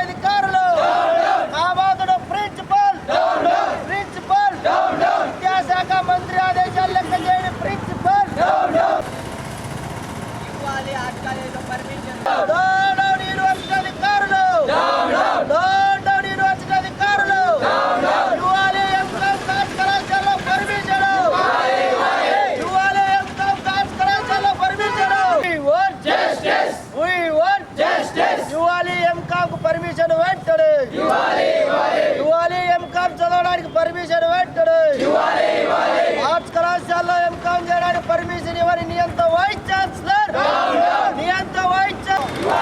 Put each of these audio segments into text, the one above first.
అధికారులు కావాదుడు principal. Principal. విద్యాశాఖ మంత్రి ఆదేశాలు లెక్క చేయని ప్రిన్సిపల్. డౌన్ డౌన్ యూనివర్సిటీ అధికారులు డౌన్ డౌన్ యూనివర్సిటీ అధికారులు ఇవ్వాలి ఎంకామ్ కాస్ కళాశాలలో పర్మిషన్ ఇవ్వాలి ఎంకామ్ కాస్ కళాశాలలో permission We want justice. We want justice. ఇవ్వాలి ఎంకామ్కు పర్మిషన్ వెంటనే. ఇవ్వాలి ఎంకామ్ చదవడానికి పర్మిషన్ వెంటనే. ఆర్ట్స్ కళాశాలలో ఎంకామ్ చేయడానికి పర్మిషన్ ఇవ్వని నియంత వైస్ ఛాన్సలర్. నియంత వైస్ ఛాన్సలర్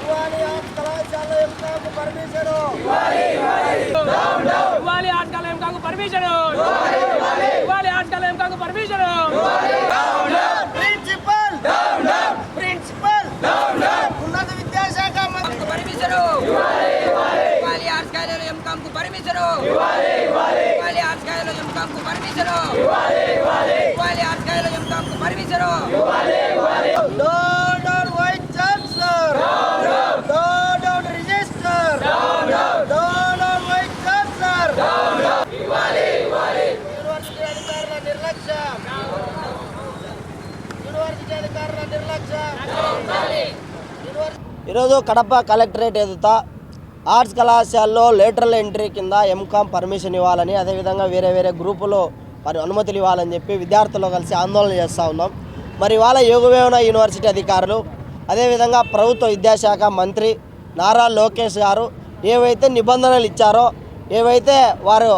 ఇవ్వాలి ఆర్ట్స్ కళాశాలలో ఎంకామ్ పర్మిషన్. ఇవ్వాలి ఆటకాలం కాకు పర్మిషన్ ఇవ్వాలి ఆటకాలం కాకు పర్మిషన్ ప్రిన్సిపల్ ప్రిన్సిపల్ ఉన్నత విద్యాశాఖ మంత్రి పర్మిషన్ ఇవ్వాలి ఆటకాలం ఎంకామ్కు పర్మిషన్ ఇవ్వాలి ఆటకాలం ఎంకామ్కు పర్మిషన్ ఇవ్వాలి ఆటకాలం ఎంకామ్కు permission down down vice chancellor down down register down down vice chancellor university అధికారుల నిర్లక్ష్యం. యూనివర్సిటీ అధికారుల నిర్లక్ష్యం. ఈరోజు కడప కలెక్టరేట్ ఎదుట ఆర్ట్స్ కళాశాలలో లేటరల్ ఎంట్రీ కింద ఎంకామ్ పర్మిషన్ ఇవ్వాలని అదేవిధంగా వేరే వేరే గ్రూపులో మరి అనుమతులు ఇవ్వాలని చెప్పి విద్యార్థులు కలిసి ఆందోళన చేస్తూ ఉన్నాం. మరి ఇవాళ యోగవేవన యూనివర్సిటీ అధికారులు అదేవిధంగా ప్రభుత్వ విద్యాశాఖ మంత్రి నారా లోకేష్ గారు ఏవైతే నిబంధనలు ఇచ్చారో ఏవైతే వారు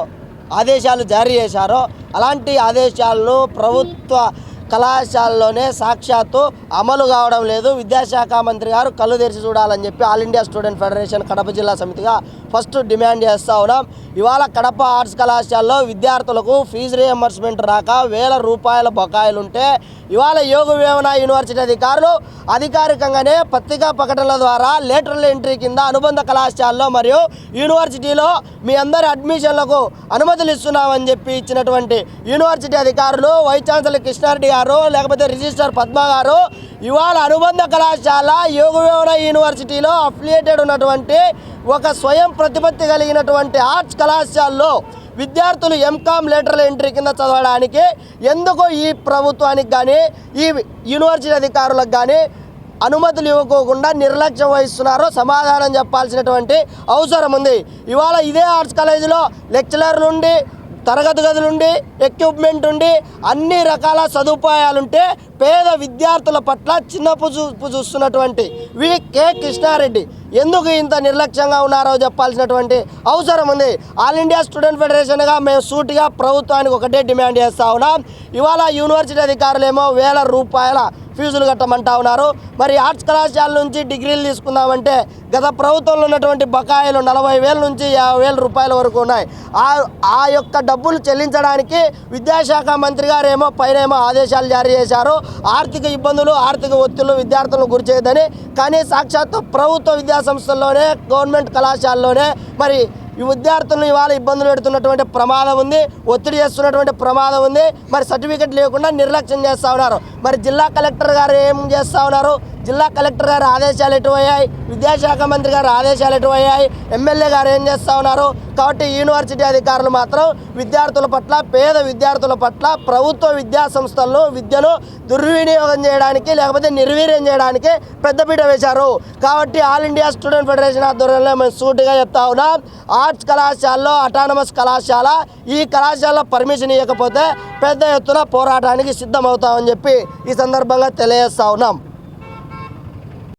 ఆదేశాలు జారీ చేశారో అలాంటి ఆదేశాలను ప్రభుత్వ కళాశాలలోనే సాక్షాత్తు అమలు కావడం లేదు. విద్యాశాఖ మంత్రి గారు కళ్ళు తెరిచి చూడాలని చెప్పి all India student federation Kadapa జిల్లా సమితిగా ఫస్ట్ డిమాండ్ చేస్తూ ఉన్నాం. ఇవాళ కడప ఆర్ట్స్ కళాశాలలో విద్యార్థులకు ఫీజు రియంబర్స్మెంట్ రాక వేల రూపాయల బకాయిలుంటే ఇవాళ యోగ వేమన యూనివర్సిటీ అధికారులు అధికారికంగానే పత్రికా ప్రకటనల ద్వారా లేటరల్ ఎంట్రీ కింద అనుబంధ కళాశాలలో మరియు యూనివర్సిటీలో మీ అందరి అడ్మిషన్లకు అనుమతులు ఇస్తున్నామని చెప్పి ఇచ్చినటువంటి యూనివర్సిటీ అధికారులు వైస్ ఛాన్సలర్ కృష్ణారెడ్డి గారు గారు లేకపోతే రిజిస్టర్ పద్మ గారు ఇవాళ అనుబంధ కళాశాల యోగవేవన యూనివర్సిటీలో అఫిలియేటెడ్ ఉన్నటువంటి ఒక స్వయం ప్రతిపత్తి కలిగినటువంటి ఆర్ట్స్ కళాశాలలో విద్యార్థులు ఎంకామ్ లెటర్ల ఎంట్రీ కింద చదవడానికి ఎందుకు ఈ ప్రభుత్వానికి కానీ ఈ యూనివర్సిటీ అధికారులకు కానీ అనుమతులు ఇవ్వకోకుండా నిర్లక్ష్యం వహిస్తున్నారో సమాధానం చెప్పాల్సినటువంటి అవసరం ఉంది. ఇవాళ ఇదే ఆర్ట్స్ కాలేజీలో లెక్చరర్ నుండి తరగతి గదులు ఉండి ఎక్విప్మెంట్ ఉండి అన్ని రకాల సదుపాయాలుంటే పేద విద్యార్థుల పట్ల చిన్నపు చూపు చూస్తున్నటువంటి వి కె కృష్ణారెడ్డి. ఎందుకు ఇంత నిర్లక్ష్యంగా ఉన్నారో చెప్పాల్సినటువంటి అవసరం ఉంది. ఆల్ ఇండియా స్టూడెంట్ ఫెడరేషన్గా మేము సూటిగా ప్రభుత్వానికి ఒకటే డిమాండ్ చేస్తా ఉన్నాం. ఇవాళ యూనివర్సిటీ అధికారులేమో వేల రూపాయల ఫీజులు కట్టమంటా ఉన్నారు. మరి ఆర్ట్స్ కళాశాల నుంచి డిగ్రీలు తీసుకుందామంటే గత ప్రభుత్వంలో ఉన్నటువంటి బకాయిలు నలభై వేల నుంచి యాభై వేల రూపాయల వరకు ఉన్నాయి. ఆ ఆ యొక్క డబ్బులు చెల్లించడానికి విద్యాశాఖ మంత్రి గారు ఏమో పైన ఏమో ఆదేశాలు జారీ చేశారు. ఆర్థిక ఇబ్బందులు ఆర్థిక ఒత్తిళ్ళు విద్యార్థులను గురిచేయదని కానీ సాక్షాత్తు ప్రభుత్వ విద్యా సంస్థల్లోనే గవర్నమెంట్ కళాశాలలోనే మరి ఈ విద్యార్థులను ఇవాళ ఇబ్బందులు పెడుతున్నటువంటి ప్రమాదం ఉంది ఒత్తిడి చేస్తున్నటువంటి ప్రమాదం ఉంది. మరి సర్టిఫికెట్ లేకుండా నిర్లక్ష్యం చేస్తూ ఉన్నారు. మరి జిల్లా కలెక్టర్ గారు ఏం చేస్తూ ఉన్నారు? జిల్లా కలెక్టర్ గారు ఆదేశాలు ఎటువయ్యాయి? విద్యాశాఖ మంత్రి గారు ఆదేశాలు ఎటువయ్యాయి? ఎమ్మెల్యే గారు ఏం చేస్తూ ఉన్నారు? కాబట్టి యూనివర్సిటీ అధికారులు మాత్రం విద్యార్థుల పట్ల పేద విద్యార్థుల పట్ల ప్రభుత్వ విద్యా సంస్థల్లో విద్యను దుర్వినియోగం చేయడానికి లేకపోతే నిర్వీర్యం చేయడానికి పెద్దపీట వేశారు. కాబట్టి ఆల్ ఇండియా స్టూడెంట్ ఫెడరేషన్ ఆధ్వర్యంలో మేము సూటిగా చెప్తా ఉన్నాం. ఆర్ట్స్ కళాశాలలో అటానమస్ కళాశాల ఈ కళాశాలలో పర్మిషన్ ఇవ్వకపోతే పెద్ద ఎత్తున పోరాటానికి సిద్ధమవుతామని చెప్పి ఈ సందర్భంగా తెలియజేస్తా ఉన్నాం.